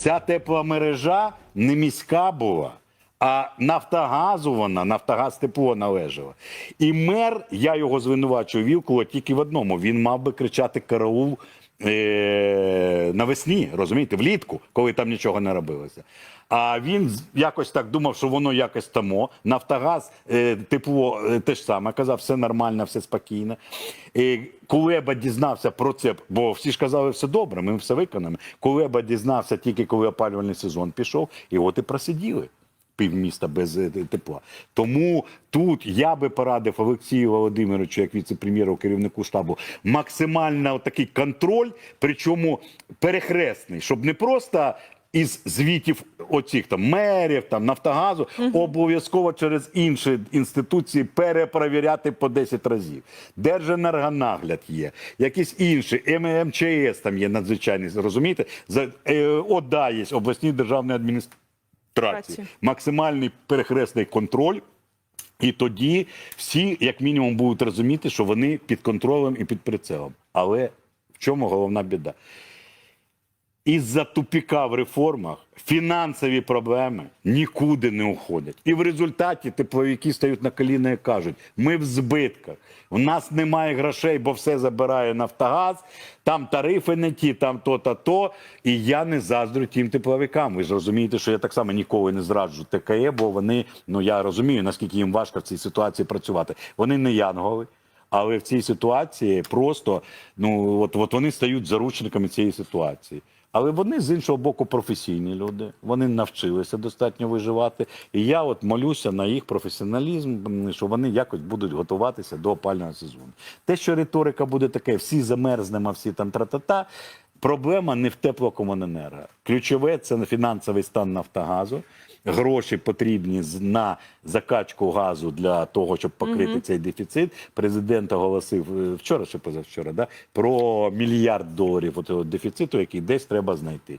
ця тепломережа не міська була. А Нафтогазу вона, Нафтогаз тепло належала. І мер, я його звинувачую Вілкула тільки в одному. Він мав би кричати караул е- навесні, розумієте, влітку, коли там нічого не робилося. А він якось так думав, що воно якось тамо. Нафтогаз, е, тепло е, те ж саме казав, все нормально, все спокійно. І Кулеба дізнався про це, бо всі ж казали, все добре, ми все виконаємо. Кулеба дізнався тільки коли опалювальний сезон пішов, і от і просиділи півміста без е, тепла. Тому тут я би порадив Олексію Володимировичу, як віце-прем'єру, керівнику штабу, максимально такий контроль, причому перехресний, щоб не просто. Із звітів оцих там мерів, там Нафтогазу обов'язково через інші інституції перепровіряти по 10 разів. Держенергонагляд є, якісь інші, М- МЧС там є надзвичайний, розумієте? За е, ОДА є обласні державні адміністрації Праці. максимальний перехресний контроль. І тоді всі, як мінімум, будуть розуміти, що вони під контролем і під прицелом. Але в чому головна біда? Із-за тупіка в реформах фінансові проблеми нікуди не уходять. І в результаті тепловики стають на коліна і кажуть: ми в збитках, у нас немає грошей, бо все забирає Нафтогаз, там тарифи не ті, там то та то. І я не заздрю тим тепловикам. Ви ж розумієте, що я так само ніколи не зраджу ТКЕ, бо вони, ну я розумію, наскільки їм важко в цій ситуації працювати. Вони не янголи. Але в цій ситуації просто ну от, от вони стають заручниками цієї ситуації. Але вони з іншого боку професійні люди. Вони навчилися достатньо виживати. І я от молюся на їх професіоналізм, що вони якось будуть готуватися до опального сезону. Те, що риторика буде таке, всі замерзнемо, всі там тра-та-та. Проблема не в теплокомуненерго. Ключове це на фінансовий стан Нафтогазу. Гроші потрібні на закачку газу для того, щоб покрити цей дефіцит. Президент оголосив е, вчора чи позавчора да, про мільярд доларів от, дефіциту, який десь треба знайти.